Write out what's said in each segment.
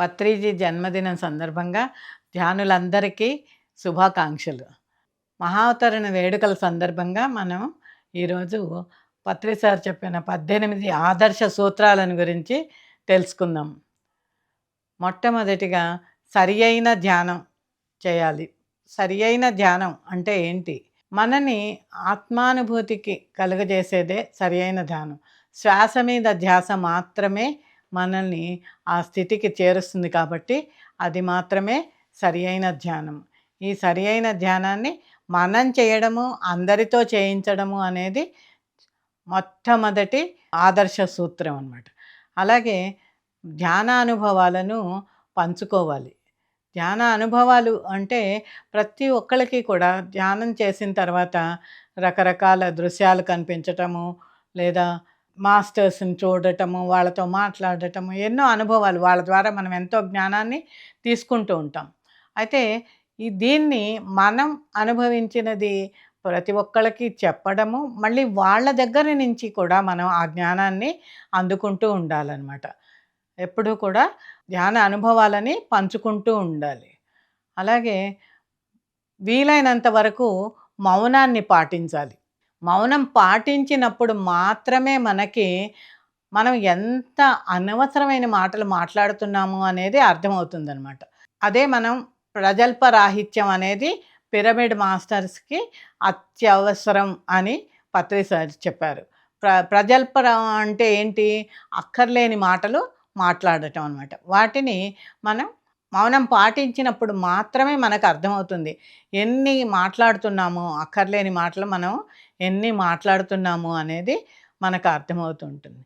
పత్రిజీ జన్మదినం సందర్భంగా ధ్యానులందరికీ శుభాకాంక్షలు. మహావతరణ వేడుకల సందర్భంగా మనం ఈరోజు పత్రి సార్ చెప్పిన పద్దెనిమిది ఆదర్శ సూత్రాలను గురించి తెలుసుకుందాం. మొట్టమొదటిగా సరి అయిన ధ్యానం చేయాలి. సరి అయిన ధ్యానం అంటే ఏంటి? మనని ఆత్మానుభూతికి కలుగజేసేదే సరి అయిన ధ్యానం. శ్వాస మీద ధ్యాస మాత్రమే మనల్ని ఆ స్థితికి చేరుస్తుంది కాబట్టి అది మాత్రమే సరి అయిన ధ్యానం. ఈ సరి అయిన ధ్యానాన్ని మనం చేయడము అందరితో చేయించడము అనేది మొట్టమొదటి ఆదర్శ సూత్రం అన్నమాట. అలాగే ధ్యాన అనుభవాలను పంచుకోవాలి. ధ్యాన అనుభవాలు అంటే ప్రతి ఒక్కరికి కూడా ధ్యానం చేసిన తర్వాత రకరకాల దృశ్యాలు కనిపించటము లేదా మాస్టర్స్ని చూడటము వాళ్ళతో మాట్లాడటము ఎన్నో అనుభవాలు వాళ్ళ ద్వారా మనం ఎంతో జ్ఞానాన్ని తీసుకుంటూ ఉంటాం. అయితే ఈ దీన్ని మనం అనుభవించినది ప్రతి ఒక్కళ్ళకి చెప్పడము మళ్ళీ వాళ్ళ దగ్గర నుంచి కూడా మనం ఆ జ్ఞానాన్ని అందుకుంటూ ఉండాలన్నమాట. ఎప్పుడూ కూడా ధ్యాన అనుభవాలని పంచుకుంటూ ఉండాలి. అలాగే వీలైనంత వరకు మౌనాన్ని పాటించాలి. మౌనం పాటించినప్పుడు మాత్రమే మనకి మనం ఎంత అనవసరమైన మాటలు మాట్లాడుతున్నాము అనేది అర్థమవుతుందనమాట అదే మనం ప్రజల్ప రాహిత్యం అనేది పిరమిడ్ మాస్టర్స్కి అత్యవసరం అని పత్రి సార్ చెప్పారు. ప్ర ప్రజల్ప అంటే ఏంటి? అక్కర్లేని మాటలు మాట్లాడటం అనమాట వాటిని మనం మౌనం పాటించినప్పుడు మాత్రమే మనకు అర్థమవుతుంది. ఎన్ని మాట్లాడుతున్నామో అక్కర్లేని మాటలు మనం ఎన్ని మాట్లాడుతున్నాము అనేది మనకు అర్థమవుతుంటుంది.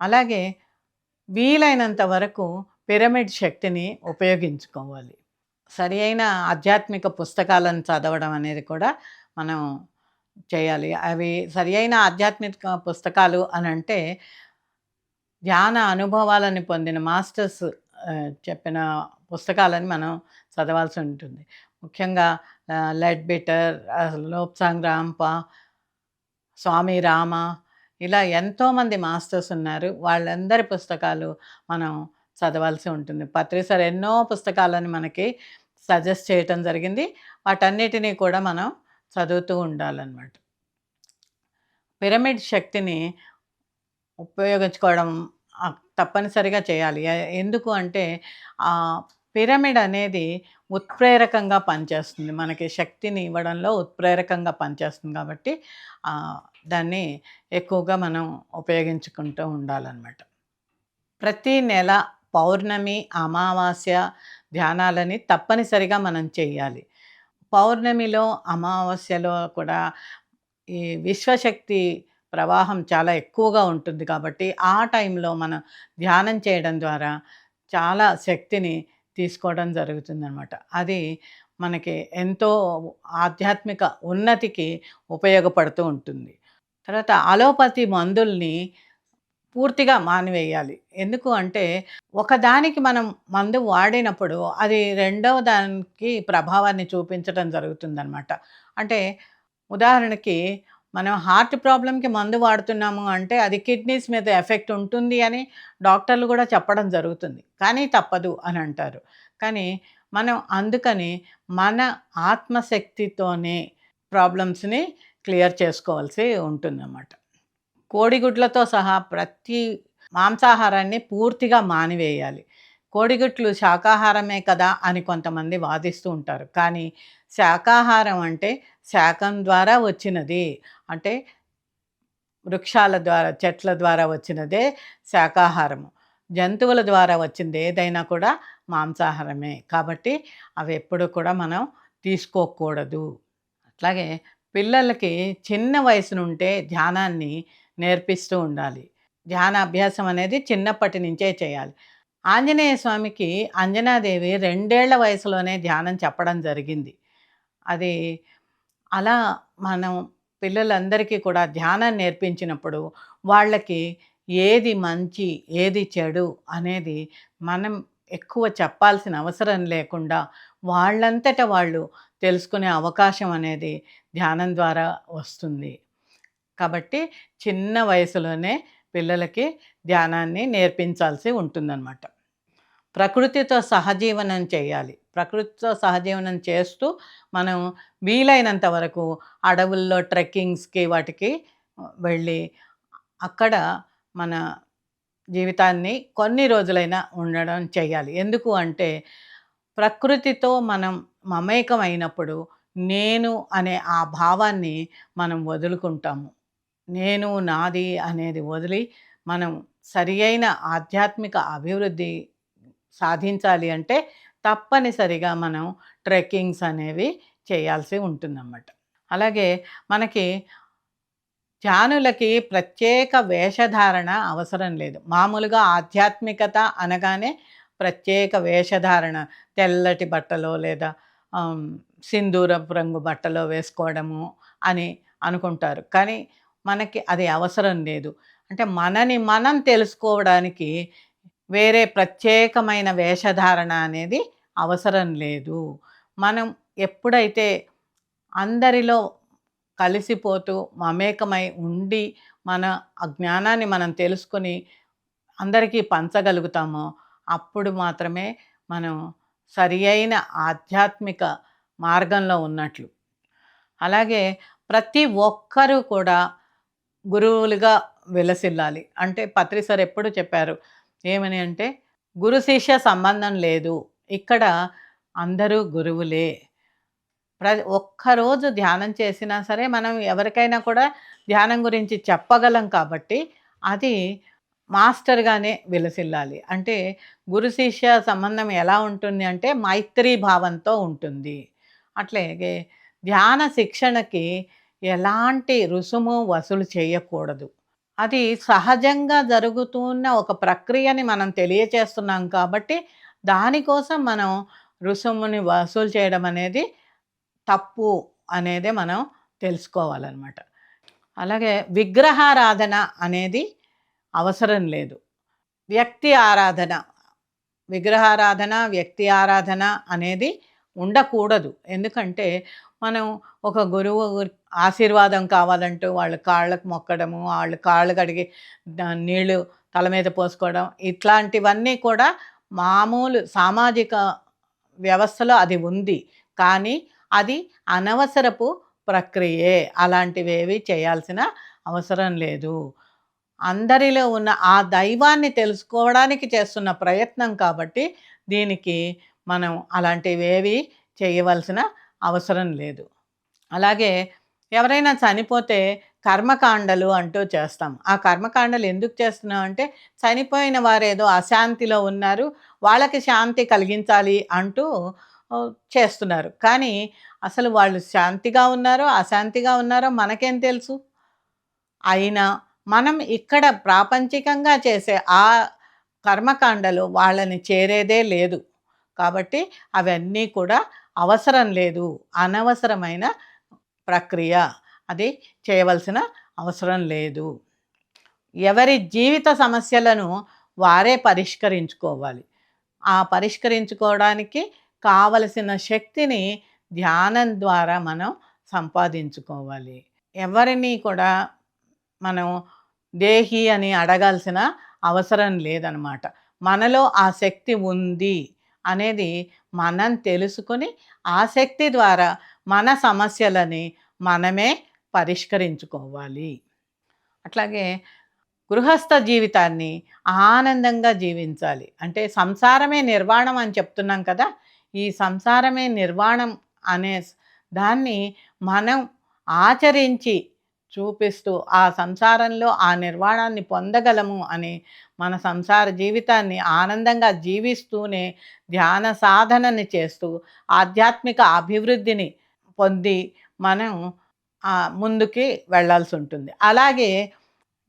అలాగే వీలైనంత వరకు పిరమిడ్ శక్తిని ఉపయోగించుకోవాలి. సరి అయిన ఆధ్యాత్మిక పుస్తకాలను చదవడం అనేది కూడా మనం చేయాలి. అవి సరి అయిన ఆధ్యాత్మిక పుస్తకాలు అని అంటే ధ్యాన అనుభవాలను పొందిన మాస్టర్స్ చెప్పిన పుస్తకాలని మనం చదవాల్సి ఉంటుంది. ముఖ్యంగా Leadbeater Lobsang Rampa Swami Rama ఇలా ఎంతోమంది మాస్టర్స్ ఉన్నారు. వాళ్ళందరి పుస్తకాలు మనం చదవాల్సి ఉంటుంది. పత్రి సార్ ఎన్నో పుస్తకాలను మనకి సజెస్ట్ చేయటం జరిగింది. వాటన్నిటినీ కూడా మనం చదువుతూ ఉండాలన్నమాట. పిరమిడ్ శక్తిని ఉపయోగించుకోవడం తప్పనిసరిగా చేయాలి. ఎందుకు అంటే పిరమిడ్ అనేది ఉత్ప్రేరకంగా పనిచేస్తుంది. మనకి శక్తిని ఇవ్వడంలో ఉత్ప్రేరకంగా పనిచేస్తుంది కాబట్టి దాన్ని ఎక్కువగా మనం ఉపయోగించుకుంటూ ఉండాలన్నమాట. ప్రతి నెల పౌర్ణమి అమావాస్య ధ్యానాలని తప్పనిసరిగా మనం చేయాలి. పౌర్ణమిలో అమావాస్యలో కూడా ఈ విశ్వశక్తి ప్రవాహం చాలా ఎక్కువగా ఉంటుంది కాబట్టి ఆ టైంలో మనం ధ్యానం చేయడం ద్వారా చాలా శక్తిని తీసుకోవడం జరుగుతుందనమాట అది మనకి ఎంతో ఆధ్యాత్మిక ఉన్నతికి ఉపయోగపడుతూ ఉంటుంది. తర్వాత అలోపతి మందుల్ని పూర్తిగా మానివేయాలి. ఎందుకు అంటే ఒకదానికి మనం మందు వాడినప్పుడు అది రెండవ దానికి ప్రభావాన్ని చూపించడం జరుగుతుందనమాట అంటే ఉదాహరణకి మనం హార్ట్ ప్రాబ్లంకి మందు వాడుతున్నాము అంటే అది కిడ్నీస్ మీద ఎఫెక్ట్ ఉంటుంది అని డాక్టర్లు కూడా చెప్పడం జరుగుతుంది. కానీ తప్పదు అని అంటారు. కానీ మనం అందుకని మన ఆత్మశక్తితోనే ప్రాబ్లమ్స్ని క్లియర్ చేసుకోవాల్సి ఉంటుందన్నమాట. కోడిగుడ్లతో సహా ప్రతి మాంసాహారాన్ని పూర్తిగా మానివేయాలి. కోడిగుడ్లు శాకాహారమే కదా అని కొంతమంది వాదిస్తూ ఉంటారు. కానీ శాకాహారం అంటే శాకం ద్వారా వచ్చినది. అంటే వృక్షాల ద్వారా చెట్ల ద్వారా వచ్చినదే శాకాహారము. జంతువుల ద్వారా వచ్చింది ఏదైనా కూడా మాంసాహారమే. కాబట్టి అవి ఎప్పుడు కూడా మనం తీసుకోకూడదు. అట్లాగే పిల్లలకి చిన్న వయసు నుండే ధ్యానాన్ని నేర్పిస్తూ ఉండాలి. ధ్యాన అభ్యాసం అనేది చిన్నప్పటి నుంచే చేయాలి. ఆంజనేయ స్వామికి అంజనాదేవి రెండేళ్ళ వయసులోనే ధ్యానం చెప్పడం జరిగింది. అది అలా మనం పిల్లలందరికీ కూడా ధ్యానం నేర్పించినప్పుడు వాళ్ళకి ఏది మంచి ఏది చెడు అనేది మనం ఎక్కువ చెప్పాల్సిన అవసరం లేకుండా వాళ్ళంతట వాళ్ళు తెలుసుకునే అవకాశం అనేది ధ్యానం ద్వారా వస్తుంది. కాబట్టి చిన్న వయసులోనే పిల్లలకి ధ్యానాన్ని నేర్పించాల్సి ఉంటుందన్నమాట. ప్రకృతితో సహజీవనం చేయాలి. ప్రకృతితో సహజీవనం చేస్తూ మనం వీలైనంత వరకు అడవుల్లో ట్రెక్కింగ్స్కి వాటికి వెళ్ళి అక్కడ మన జీవితాన్ని కొన్ని రోజులైనా ఉండడం చేయాలి. ఎందుకు అంటే ప్రకృతితో మనం మమేకమైనప్పుడు నేను అనే ఆ భావాన్ని మనం వదులుకుంటాము. నేను నాది అనేది వదిలి మనం సరి అయిన ఆధ్యాత్మిక అభివృద్ధి సాధించాలి అంటే తప్పనిసరిగా మనం ట్రెక్కింగ్స్ అనేవి చేయాల్సి ఉంటుందన్నమాట. అలాగే మనకి జానులకి ప్రత్యేక వేషధారణ అవసరం లేదు. మామూలుగా ఆధ్యాత్మికత అనగానే ప్రత్యేక వేషధారణ తెల్లటి బట్టలో లేదా సింధూరపు రంగు బట్టలో వేసుకోవడము అని అనుకుంటారు. కానీ మనకి అది అవసరం లేదు. అంటే మనని మనం తెలుసుకోవడానికి వేరే ప్రత్యేకమైన వేషధారణ అనేది అవసరం లేదు. మనం ఎప్పుడైతే అందరిలో కలిసిపోతూ మమేకమై ఉండి మన జ్ఞానాన్ని మనం తెలుసుకొని అందరికీ పంచగలుగుతామో అప్పుడు మాత్రమే మనం సరి అయిన ఆధ్యాత్మిక మార్గంలో ఉన్నట్లు. అలాగే ప్రతి ఒక్కరూ కూడా గురువులుగా విలసిల్లాలి. అంటే పత్రి సార్ ఎప్పుడు చెప్పారు? ఏమని అంటే గురు శిష్య సంబంధం లేదు. ఇక్కడ అందరూ గురువులే. ప్ర ఒక్కరోజు ధ్యానం చేసినా సరే మనం ఎవరికైనా కూడా ధ్యానం గురించి చెప్పగలం కాబట్టి అది మాస్టర్గానే విలసిల్లాలి. అంటే గురు శిష్య సంబంధం ఎలా ఉంటుంది అంటే మైత్రీ భావంతో ఉంటుంది. అట్లాగే ధ్యాన శిక్షణకి ఎలాంటి రుసుము వసూలు చేయకూడదు. అది సహజంగా జరుగుతున్న ఒక ప్రక్రియని మనం తెలియచేస్తున్నాం కాబట్టి దానికోసం మనం రుసుముని వసూలు చేయడం అనేది తప్పు అనేది మనం తెలుసుకోవాలన్నమాట. అలాగే విగ్రహారాధన అనేది అవసరం లేదు. వ్యక్తి ఆరాధన విగ్రహారాధన వ్యక్తి ఆరాధన అనేది ఉండకూడదు. ఎందుకంటే మనం ఒక గురువు ఆశీర్వాదం కావాలంటూ వాళ్ళ కాళ్ళకు మొక్కడము వాళ్ళ కాళ్ళు కడిగి నీళ్ళు తల మీద పోసుకోవడం ఇట్లాంటివన్నీ కూడా మామూలు సామాజిక వ్యవస్థలో అది ఉంది. కానీ అది అనవసరపు ప్రక్రియే. అలాంటివేవి చేయాల్సిన అవసరం లేదు. అందరిలో ఉన్న ఆ దైవాన్ని తెలుసుకోవడానికి చేస్తున్న ప్రయత్నం కాబట్టి దీనికి మనం అలాంటివేవి చేయవలసిన అవసరం లేదు. అలాగే ఎవరైనా చనిపోతే కర్మకాండలు అంటూ చేస్తాం. ఆ కర్మకాండలు ఎందుకు చేస్తున్నాం అంటే చనిపోయిన వారు ఏదో అశాంతిలో ఉన్నారు వాళ్ళకి శాంతి కలిగించాలి అంటూ చేస్తున్నారు. కానీ అసలు వాళ్ళు శాంతిగా ఉన్నారో అశాంతిగా ఉన్నారో మనకేం తెలుసు? అయినా మనం ఇక్కడ ప్రాపంచికంగా చేసే ఆ కర్మకాండలు వాళ్ళని చేరేదే లేదు. కాబట్టి అవన్నీ కూడా అవసరం లేదు. అనవసరమైన ప్రక్రియ. అది చేయవలసిన అవసరం లేదు. ఎవరి జీవిత సమస్యలను వారే పరిష్కరించుకోవాలి. ఆ పరిష్కరించుకోవడానికి కావలసిన శక్తిని ధ్యానం ద్వారా మనం సంపాదించుకోవాలి. ఎవరిని కూడా మనం దేహి అని అడగాల్సిన అవసరం లేదనమాట. మనలో ఆ శక్తి ఉంది అనేది మనం తెలుసుకొని ఆ శక్తి ద్వారా మన సమస్యలని మనమే పరిష్కరించుకోవాలి. అట్లాగే గృహస్థ జీవితాన్ని ఆనందంగా జీవించాలి. అంటే సంసారమే నిర్వాణం అని చెప్తున్నాం కదా ఈ సంసారమే నిర్వాణం అనే దాన్ని మనం ఆచరించి చూపిస్తూ ఆ సంసారంలో ఆ నిర్వాణాన్ని పొందగలము అని మన సంసార జీవితాన్ని ఆనందంగా జీవిస్తూనే ధ్యాన సాధనని చేస్తూ ఆధ్యాత్మిక అభివృద్ధిని పొంది మనం ముందుకి వెళ్ళాల్సి ఉంటుంది. అలాగే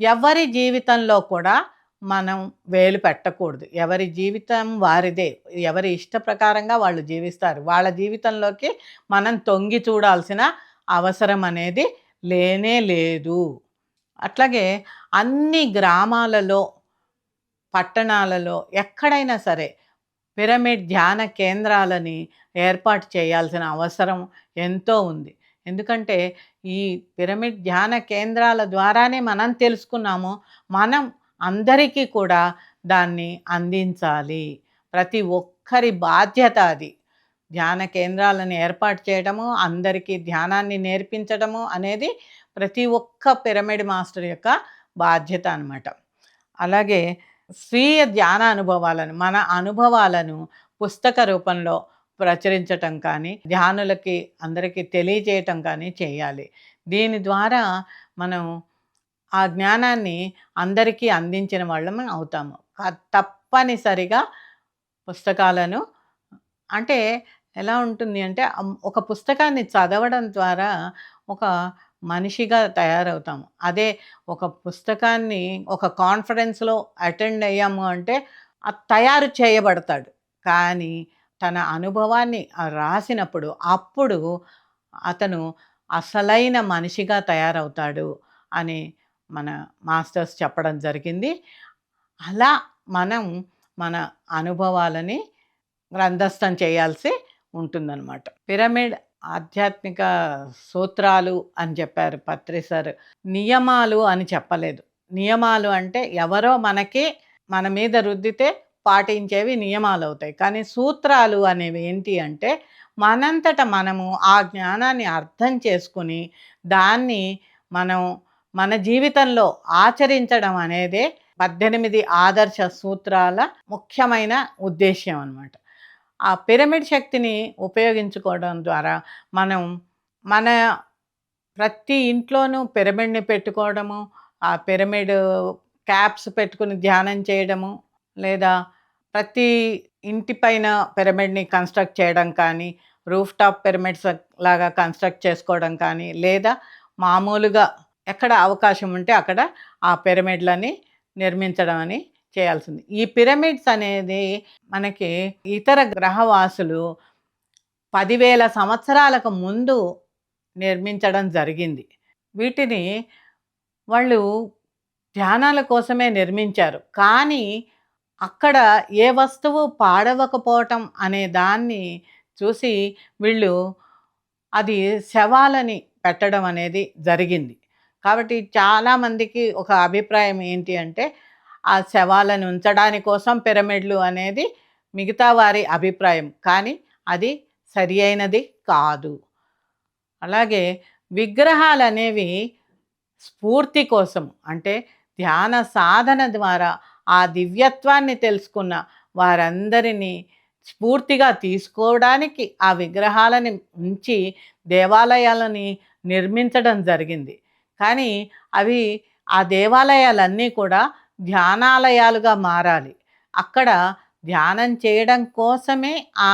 ఎవరి జీవితంలో కూడా మనం వేలు పెట్టకూడదు. ఎవరి జీవితం వారిదే. ఎవరి ఇష్ట ప్రకారంగా వాళ్ళు జీవిస్తారు. వాళ్ళ జీవితంలోకి మనం తొంగి చూడాల్సిన అవసరం అనేది లేనే లేదు. అట్లాగే అన్ని గ్రామాలలో పట్టణాలలో ఎక్కడైనా సరే పిరమిడ్ ధ్యాన కేంద్రాలని ఏర్పాటు చేయాల్సిన అవసరం ఎంతో ఉంది. ఎందుకంటే ఈ పిరమిడ్ ధ్యాన కేంద్రాల ద్వారానే మనం తెలుసుకున్నాము. మనం అందరికీ కూడా దాన్ని అందించాలి. ప్రతి ఒక్కరి బాధ్యత అది. ధ్యాన కేంద్రాలను ఏర్పాటు చేయడము అందరికీ ధ్యానాన్ని నేర్పించడము అనేది ప్రతి ఒక్క పిరమిడ్ మాస్టర్ యొక్క బాధ్యత అనమాట అలాగే స్వీయ ధ్యాన అనుభవాలను మన అనుభవాలను పుస్తక రూపంలో ప్రచురించటం కానీ ధ్యానులకి అందరికీ తెలియజేయటం కానీ చేయాలి. దీని ద్వారా మనం ఆ జ్ఞానాన్ని అందరికీ అందించిన వాళ్ళం అవుతాము. తప్పనిసరిగా పుస్తకాలను అంటే ఎలా ఉంటుంది అంటే ఒక పుస్తకాన్ని చదవడం ద్వారా ఒక మనిషిగా తయారవుతాము. అదే ఒక పుస్తకాన్ని ఒక కాన్ఫరెన్స్లో అటెండ్ అయ్యాము అంటే తయారు చేయబడతాడు. కానీ తన అనుభవాన్ని రాసినప్పుడు అప్పుడు అతను అసలైన మనిషిగా తయారవుతాడు అని మన మాస్టర్స్ చెప్పడం జరిగింది. అలా మనం మన అనుభవాలని గ్రంథస్థం చేయాల్సి ఉంటుందన్నమాట. పిరమిడ్ ఆధ్యాత్మిక సూత్రాలు అని చెప్పారు పత్రి సార్. నియమాలు అని చెప్పలేదు. నియమాలు అంటే ఎవరో మనకి మన మీద రుద్దితే పాటించేవి నియమాలు అవుతాయి. కానీ సూత్రాలు అనేవి ఏంటి అంటే మనంతట మనము ఆ జ్ఞానాన్ని అర్థం చేసుకుని దాన్ని మనం మన జీవితంలో ఆచరించడం అనేదే పద్దెనిమిది ఆదర్శ సూత్రాల ముఖ్యమైన ఉద్దేశ్యం అనమాట ఆ పిరమిడ్ శక్తిని ఉపయోగించుకోవడం ద్వారా మనం మన ప్రతి ఇంట్లోనూ పిరమిడ్ని పెట్టుకోవడము ఆ పిరమిడ్ క్యాప్స్ పెట్టుకుని ధ్యానం చేయడము లేదా ప్రతి ఇంటిపైన పిరమిడ్ని కన్స్ట్రక్ట్ చేయడం కానీ రూఫ్ టాప్ పిరమిడ్స్ లాగా కన్స్ట్రక్ట్ చేసుకోవడం కానీ లేదా మామూలుగా ఎక్కడ అవకాశం ఉంటే అక్కడ ఆ పిరమిడ్లని నిర్మించడం అని చేయాల్సింది. ఈ పిరమిడ్స్ అనేది మనకి ఇతర గ్రహవాసులు పదివేల సంవత్సరాలకు ముందు నిర్మించడం జరిగింది. వీటిని వాళ్ళు ధ్యానాల కోసమే నిర్మించారు. కానీ అక్కడ ఏ వస్తువు పాడవకపోవటం అనే దాన్ని చూసి వీళ్ళు అది శవాలని పెట్టడం అనేది జరిగింది. కాబట్టి చాలామందికి ఒక అభిప్రాయం ఏంటి అంటే ఆ శవాలను ఉంచడాని కోసం పిరమిడ్లు అనేది మిగతా వారి అభిప్రాయం. కానీ అది సరి అయినది కాదు. అలాగే విగ్రహాలు అనేవి స్ఫూర్తి కోసం అంటే ధ్యాన సాధన ద్వారా ఆ దివ్యత్వాన్ని తెలుసుకున్న వారందరినీ స్ఫూర్తిగా తీసుకోవడానికి ఆ విగ్రహాలని ఉంచి దేవాలయాలని నిర్మించడం జరిగింది. కానీ అవి ఆ దేవాలయాలన్నీ కూడా ధ్యానాలయాలుగా మారాలి. అక్కడ ధ్యానం చేయడం కోసమే ఆ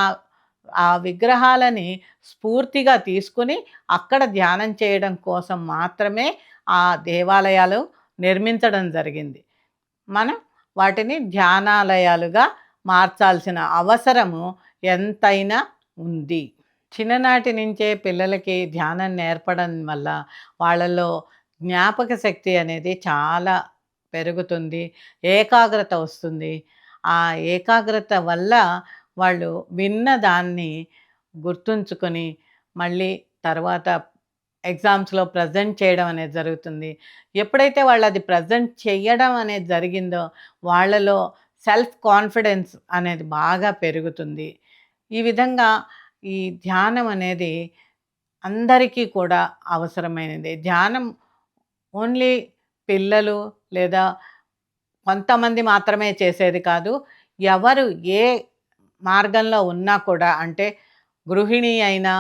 ఆ విగ్రహాలని స్ఫూర్తిగా తీసుకుని అక్కడ ధ్యానం చేయడం కోసం మాత్రమే ఆ దేవాలయాలు నిర్మించడం జరిగింది. మనం వాటిని ధ్యానాలయాలుగా మార్చాల్సిన అవసరము ఎంతైనా ఉంది. చిన్ననాటి నుంచే పిల్లలకి ధ్యానం నేర్పడం వల్ల వాళ్ళలో జ్ఞాపక శక్తి అనేది చాలా పెరుగుతుంది ఏకాగ్రత వస్తుంది. ఆ ఏకాగ్రత వల్ల వాళ్ళు విన్న దాన్ని గుర్తుంచుకొని మళ్ళీ తర్వాత ఎగ్జామ్స్లో ప్రజెంట్ చేయడం అనేది జరుగుతుంది. ఎప్పుడైతే వాళ్ళు అది ప్రజెంట్ చేయడం అనేది జరిగిందో వాళ్ళలో సెల్ఫ్ కాన్ఫిడెన్స్ అనేది బాగా పెరుగుతుంది. ఈ విధంగా ఈ ధ్యానం అనేది అందరికీ కూడా అవసరమైనది. ధ్యానం ఓన్లీ పిల్లలు లేదా కొంతమంది మాత్రమే చేసేది కాదు. ఎవరు ఏ మార్గంలో ఉన్నా కూడా అంటే గృహిణి అయినా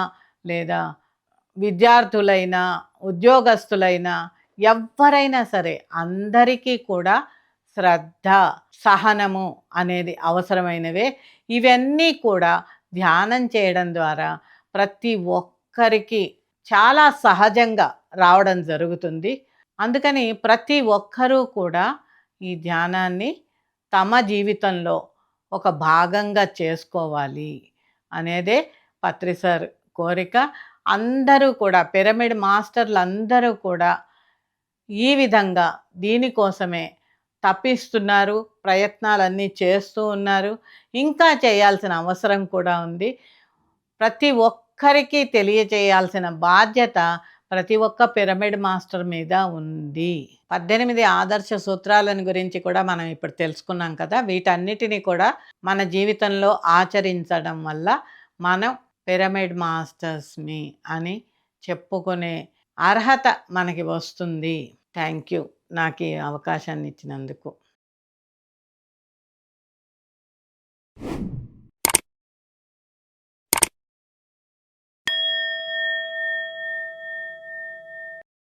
లేదా విద్యార్థులైనా ఉద్యోగస్తులైనా ఎవరైనా సరే అందరికీ కూడా శ్రద్ధ సహనము అనేది అవసరమైనవే. ఇవన్నీ కూడా ధ్యానం చేయడం ద్వారా ప్రతి ఒక్కరికి చాలా సహజంగా రావడం జరుగుతుంది. అందుకని ప్రతి ఒక్కరూ కూడా ఈ ధ్యానాన్ని తమ జీవితంలో ఒక భాగంగా చేసుకోవాలి అనేదే పత్రిసార్ కోరిక. అందరూ కూడా పిరమిడ్ మాస్టర్లు అందరూ కూడా ఈ విధంగా దీనికోసమే తప్పిస్తున్నారు ప్రయత్నాలన్నీ చేస్తూ ఉన్నారు ఇంకా చేయాల్సిన అవసరం కూడా ఉంది. ప్రతి ఒక్కరికి తెలియచేయాల్సిన బాధ్యత ప్రతి ఒక్క పిరమిడ్ మాస్టర్ మీద ఉంది. పద్దెనిమిది ఆదర్శ సూత్రాలను గురించి కూడా మనం ఇప్పుడు తెలుసుకున్నాం కదా. వీటన్నిటినీ కూడా మన జీవితంలో ఆచరించడం వల్ల మనం పిరమిడ్ మాస్టర్స్ మీ అని చెప్పుకునే అర్హత మనకి వస్తుంది. Thank you. నాకు ఈ అవకాశాన్ని ఇచ్చినందుకు.